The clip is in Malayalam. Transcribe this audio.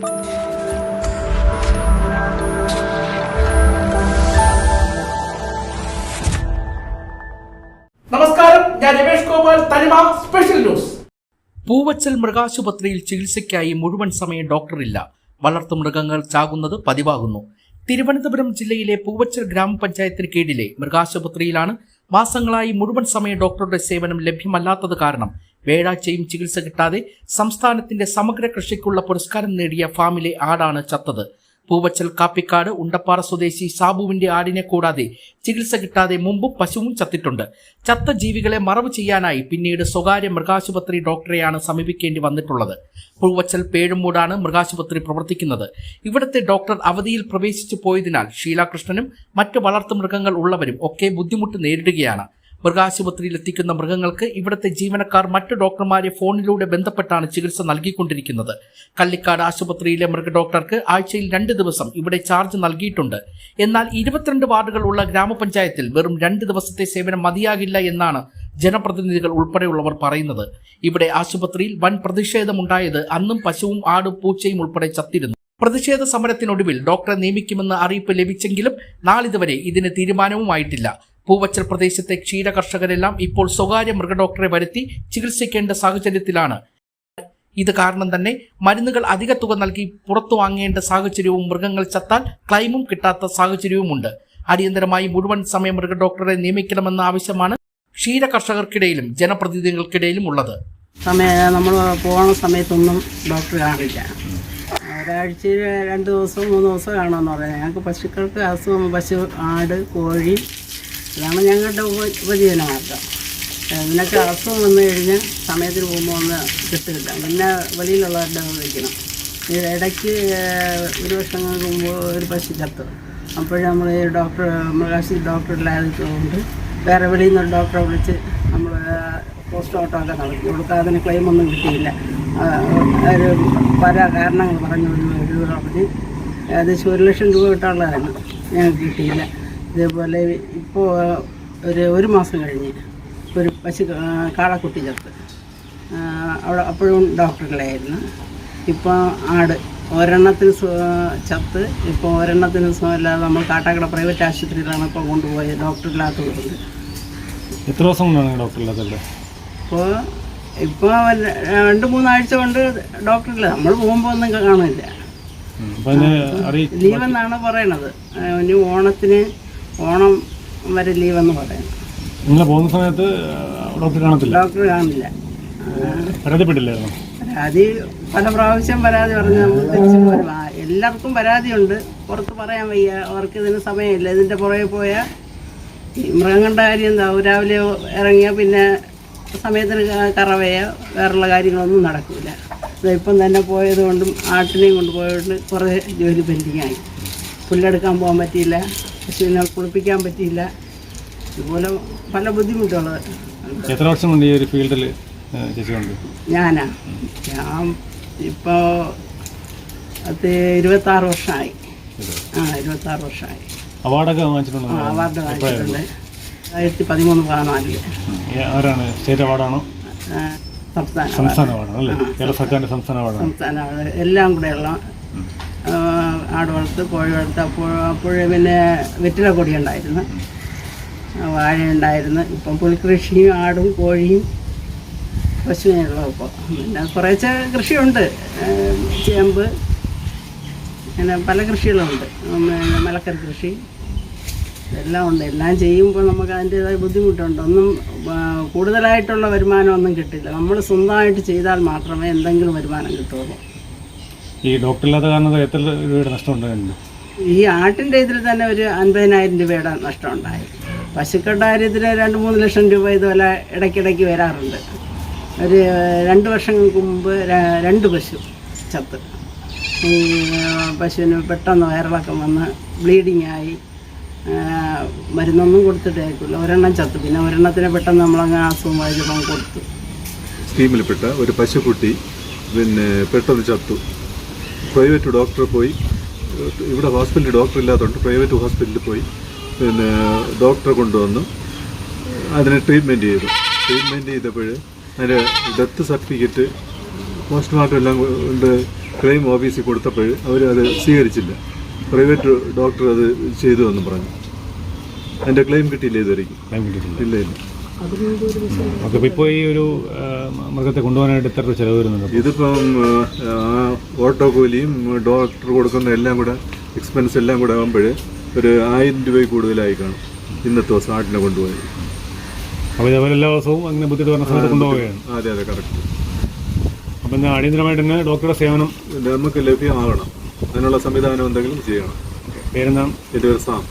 നമസ്കാരം. ഞാൻ തനിമ സ്പെഷ്യൽ ന്യൂസ് പൂവച്ചൽ മൃഗാശുപത്രിയിൽ ചികിത്സയ്ക്കായി മുഴുവൻ സമയം ഡോക്ടറില്ല. വളർത്തു മൃഗങ്ങൾ ചാകുന്നത് പതിവാകുന്നു. തിരുവനന്തപുരം ജില്ലയിലെ പൂവച്ചൽ ഗ്രാമപഞ്ചായത്തിന് കീഴിലെ മൃഗാശുപത്രിയിലാണ് മാസങ്ങളായി മുഴുവൻ സമയ ഡോക്ടറുടെ സേവനം ലഭ്യമല്ലാത്തത് കാരണം വേഴാഴ്ചയും ചികിത്സ കിട്ടാതെ സംസ്ഥാനത്തിന്റെ സമഗ്ര കൃഷിക്കുള്ള പുരസ്കാരം നേടിയ ഫാമിലെ ആടാണ് ചത്തത്. പൂവച്ചൽ കാപ്പിക്കാട് ഉണ്ടപ്പാറ സ്വദേശി സാബുവിന്റെ ആടിനെ കൂടാതെ ചികിത്സ കിട്ടാതെ മുമ്പും പശുവും ചത്തിട്ടുണ്ട്. ചത്ത ജീവികളെ മറവ് ചെയ്യാനായി പിന്നീട് സ്വകാര്യ മൃഗാശുപത്രി ഡോക്ടറെയാണ് സമീപിക്കേണ്ടി വന്നിട്ടുള്ളത്. പൂവച്ചൽ പേഴുമൂടാണ് മൃഗാശുപത്രി പ്രവർത്തിക്കുന്നത്. ഇവിടുത്തെ ഡോക്ടർ അവധിയിൽ പ്രവേശിച്ചു പോയതിനാൽ ഷീലാകൃഷ്ണനും മറ്റ് വളർത്തുമൃഗങ്ങൾ ഉള്ളവരും ഒക്കെ ബുദ്ധിമുട്ട് നേരിടുകയാണ്. മൃഗാശുപത്രിയിൽ എത്തിക്കുന്ന മൃഗങ്ങൾക്ക് ഇവിടുത്തെ ജീവനക്കാർ മറ്റു ഡോക്ടർമാരെ ഫോണിലൂടെ ബന്ധപ്പെട്ടാണ് ചികിത്സ നൽകിക്കൊണ്ടിരിക്കുന്നത്. കള്ളിക്കാട് ആശുപത്രിയിലെ മൃഗഡോക്ടർക്ക് ആഴ്ചയിൽ രണ്ട് ദിവസം ഇവിടെ ചാർജ് നൽകിയിട്ടുണ്ട്. എന്നാൽ ഇരുപത്തിരണ്ട് വാർഡുകൾ ഉള്ള ഗ്രാമപഞ്ചായത്തിൽ വെറും രണ്ട് ദിവസത്തെ സേവനം മതിയാകില്ല എന്നാണ് ജനപ്രതിനിധികൾ ഉൾപ്പെടെയുള്ളവർ പറയുന്നത്. ഇവിടെ ആശുപത്രിയിൽ വൻ പ്രതിഷേധമുണ്ടായത് അന്നും പശുവും ആടും പൂച്ചയും ഉൾപ്പെടെ ചത്തിരുന്നു. പ്രതിഷേധ സമരത്തിനൊടുവിൽ ഡോക്ടറെ നിയമിക്കുമെന്ന് അറിയിപ്പ് ലഭിച്ചെങ്കിലും നാളിതുവരെ ഇതിന് തീരുമാനവുമായിട്ടില്ല. പൂവച്ചൽ പ്രദേശത്തെ ക്ഷീര കർഷകരെല്ലാം ഇപ്പോൾ സ്വകാര്യ മൃഗഡോക്ടറെ വരുത്തി ചികിത്സിക്കേണ്ട സാഹചര്യത്തിലാണ്. ഇത് കാരണം തന്നെ മരുന്നുകൾ അധിക തുക നൽകി പുറത്തു വാങ്ങേണ്ട സാഹചര്യവും മൃഗങ്ങൾ ചത്താൽ ക്ലൈമും കിട്ടാത്ത സാഹചര്യവുമുണ്ട്. അടിയന്തരമായി മുഴുവൻ സമയ മൃഗഡോക്ടറെ നിയമിക്കണമെന്ന ആവശ്യമാണ് ക്ഷീര കർഷകർക്കിടയിലും ജനപ്രതിനിധികൾക്കിടയിലും ഉള്ളത്. നമ്മൾ പോകുന്ന സമയത്തൊന്നും ഡോക്ടർ കാണില്ല. ഒരാഴ്ചയിൽ രണ്ട് ദിവസം മൂന്ന് ദിവസം കാണുമെന്ന് പറയാം. ഞങ്ങൾക്ക് പശുക്കൾക്ക് അസുഖം പശു ആട് കോഴി ഇതാണ് ഞങ്ങളുടെ ഉപ ഉപജീവന മാർഗം ഇതിനൊക്കെ അസുഖം വന്നു കഴിഞ്ഞാൽ സമയത്തിന് പോകുമ്പോൾ ഒന്ന് കിട്ടില്ല പിന്നെ വെളിയിലുള്ളവരുടെ വിളിക്കണം ഇടയ്ക്ക് ഒരു വർഷങ്ങൾക്ക് മുമ്പ് ഒരു പശു ചത്തു. അപ്പോഴും നമ്മൾ ഈ ഡോക്ടർ മൃഗാശി ഡോക്ടറില്ലാത്തതുകൊണ്ട് വേറെ വെളിയിൽ നിന്ന് ഡോക്ടറെ വിളിച്ച് നമ്മൾ പോസ്റ്റ്മോർട്ടം ഒക്കെ നടത്തി. കൊടുക്കുക അതിന് ക്ലെയിം ഒന്നും കിട്ടിയില്ല ഒരു പല കാരണങ്ങൾ പറഞ്ഞു ഒരു പറഞ്ഞ് ഏകദേശം ഒരു ലക്ഷം രൂപ കിട്ടാനുള്ളതാണ് ഞങ്ങൾക്ക് കിട്ടിയില്ല. ഇതേപോലെ ഇപ്പോൾ ഒരു ഒരു മാസം കഴിഞ്ഞ് ഒരു പശു കാളക്കുട്ടി ചത്ത്. അവിടെ അപ്പോഴും ഡോക്ടറുകളായിരുന്നു. ഇപ്പോൾ ആട് ഒരെണ്ണത്തിന് ചത്ത്. ഇപ്പോൾ ഒരെണ്ണത്തിന് സുഖമില്ലാതെ നമ്മൾ കാട്ടാക്കട പ്രൈവറ്റ് ആശുപത്രിയിലാണ് ഇപ്പോൾ കൊണ്ടുപോയത്. ഡോക്ടറില്ലാത്ത ഡോക്ടറില്ലാത്തതുകൊണ്ട് എത്ര ദിവസം കൊണ്ടാണ് ഡോക്ടർ ഇല്ലാത്തത് ഇപ്പോൾ ഇപ്പോൾ രണ്ട് മൂന്നാഴ്ച കൊണ്ട് ഡോക്ടറില്ല. നമ്മൾ പോകുമ്പോൾ ഒന്നും കാണില്ല ലീവെന്നാണ് പറയണത്. ഇനി ഓണത്തിന് ഓണം വരെ ലീവെന്ന് പറയുന്നു നിങ്ങൾ പോകുന്ന സമയത്ത് ഡോക്ടർ കാണത്തില്ല? ഡോക്ടർ കാണില്ല പരാതിപ്പെട്ടില്ലായിരുന്നു? പരാതി പല പ്രാവശ്യം പരാതി പറഞ്ഞ് നമുക്ക് തിരിച്ചു പോരും. എല്ലാവർക്കും പരാതിയുണ്ട്. പുറത്ത് പറയാൻ വയ്യ. അവർക്ക് ഇതിന് സമയമില്ല. ഇതിന്റെ പുറകെ പോയാൽ ഈ മൃഗങ്ങളുടെ കാര്യം എന്താ? രാവിലെ ഇറങ്ങിയാൽ പിന്നെ സമയത്തിന് കറവയോ വേറെയുള്ള കാര്യങ്ങളൊന്നും നടക്കില്ല ഇപ്പം തന്നെ പോയത് കൊണ്ടും ആട്ടിനെയും കൊണ്ട് പോയതുകൊണ്ട് കുറേ ജോലി പെൻഡിങ്ങായി. പുല്ലെടുക്കാൻ പോകാൻ പറ്റിയില്ല. പശുവിനെ കുളിപ്പിക്കാൻ പറ്റിയില്ല. ഇതുപോലെ പല ബുദ്ധിമുട്ടുകൾ എത്ര വർഷമുണ്ട് ഈ ഒരു ഫീൽഡിൽ ഞാനാ? ഞാൻ ഇപ്പോൾ അത് ഇരുപത്താറ് വർഷമായി ആ ഇരുപത്താറ് വർഷമായി അവാർഡൊക്കെ വാങ്ങിച്ചിട്ടുണ്ട്? അവാർഡ് വാങ്ങിച്ചിട്ടുണ്ട്. ആയിരത്തി പതിമൂന്ന് പതിനാലിൽ ആരാണ്? സ്റ്റേറ്റ് അവാർഡാണോ? സംസ്ഥാന സംസ്ഥാന അവാർഡാണ് അല്ലേ? കേരള സർക്കാരിന്റെ സംസ്ഥാന അവാർഡാണ്. സംസ്ഥാന അവാർഡ്. എല്ലാം കൂടെയുള്ള ആട് വളർത്ത് കോഴി വളർത്ത് അപ്പോൾ അപ്പോഴേ പിന്നെ വെറ്റില കൊടി ഉണ്ടായിരുന്നു. വാഴ ഉണ്ടായിരുന്നു. ഇപ്പം പുൽകൃഷിയും ആടും കോഴിയും പശുവിനുള്ള ഇപ്പോൾ പിന്നെ കുറേശ്ശെ കൃഷിയുണ്ട്. ചേമ്പ് അങ്ങനെ പല കൃഷികളുണ്ട്. പിന്നെ മലക്കറി കൃഷി എല്ലാം ഉണ്ട്. എല്ലാം ചെയ്യുമ്പോൾ നമുക്ക് അതിന്റേതായ ബുദ്ധിമുട്ടുണ്ട്. ഒന്നും കൂടുതലായിട്ടുള്ള വരുമാനമൊന്നും കിട്ടില്ല. നമ്മൾ സ്വന്തമായിട്ട് ചെയ്താൽ മാത്രമേ എന്തെങ്കിലും വരുമാനം കിട്ടുള്ളൂ ഈ ഡോക്ടർ ഇല്ലാത്ത കാരണം എത്ര രൂപയുടെ നഷ്ടം ഉണ്ടായിരുന്നു? ഈ ആട്ടിന്റെ ഇതിൽ തന്നെ ഒരു അൻപതിനായിരം രൂപയുടെ നഷ്ടം ഉണ്ടായി. പശുക്കളുടെ കാര്യത്തിൽ രണ്ട് മൂന്ന് ലക്ഷം രൂപ ഇതുപോലെ ഇടയ്ക്കിടയ്ക്ക് വരാറുണ്ട്. ഒരു രണ്ട് വർഷങ്ങൾക്ക് മുമ്പ് രണ്ട് പശു ചത്ത്. ഈ പശുവിന് പെട്ടെന്ന് വയറിളക്കം വന്ന് ബ്ലീഡിങ് ആയി. മരുന്നൊന്നും കൊടുത്തിട്ടേക്കില്ല. ഒരെണ്ണം ചത്ത്. പിന്നെ ഒരെണ്ണത്തിന് പെട്ടെന്ന് നമ്മളങ്ങ് അസുഖം വായിച്ചപ്പോൾ കൊടുത്തു. സ്കീമിൽപ്പെട്ട ഒരു പശുക്കുട്ടി പിന്നെ പെട്ടെന്ന് ചത്തു. പ്രൈവറ്റ് ഡോക്ടറെ പോയി. ഇവിടെ ഹോസ്പിറ്റലിൽ ഡോക്ടർ ഇല്ലാത്തതുകൊണ്ട് പ്രൈവറ്റ് ഹോസ്പിറ്റലിൽ പോയി. പിന്നെ ഡോക്ടറെ കൊണ്ടുവന്നു. അതിനെ ട്രീറ്റ്മെന്റ് ചെയ്തു. ട്രീറ്റ്മെന്റ് ചെയ്തപ്പോൾ അതിന്റെ ഡെത്ത് സർട്ടിഫിക്കറ്റ് പോസ്റ്റ്മോർട്ടം എല്ലാം കൊണ്ട് ക്ലെയിം ഓഫീസിൽ കൊടുത്തപ്പോൾ അവർ അത് സ്വീകരിച്ചില്ല. പ്രൈവറ്റ് ഡോക്ടർ അത് ചെയ്തു എന്ന് പറഞ്ഞു. അതിന്റെ ക്ലെയിം കിട്ടിയില്ല ഇതുവരെ ടൈം കിട്ടിയിട്ടില്ല. ഇല്ല ഇല്ല. ഓക്കെ ഇപ്പോൾ ഈ ഒരു മൃഗത്തെ കൊണ്ടുപോകാനായിട്ട് എത്ര രൂപ ചിലവ് വരുന്നുണ്ട് ഇതിപ്പം ഓട്ടോ കൂലിയും ഡോക്ടർ കൊടുക്കുന്ന എല്ലാം കൂടെ എക്സ്പെൻസ് എല്ലാം കൂടെ ആകുമ്പോൾ ഒരു ആയിരം രൂപയിൽ കൂടുതലായി കാണും ഇന്നത്തെ ദിവസം ആട്ടിനെ കൊണ്ടുപോയി. അപ്പോൾ ഇതേപോലെ എല്ലാ ദിവസവും അങ്ങനെ ബുദ്ധിമുട്ട് പറഞ്ഞ സമയത്ത് കൊണ്ടുപോവുകയാണ്. അതെ അതെ കറക്റ്റ് അപ്പം ഇന്ന് അടിയന്തരമായിട്ട് തന്നെ ഡോക്ടറുടെ സേവനം നമുക്ക് ലഭ്യമാകണം. അതിനുള്ള സംവിധാനം എന്തെങ്കിലും ചെയ്യണം. പേരെന്താണ്? എന്റെ പേര് സാം.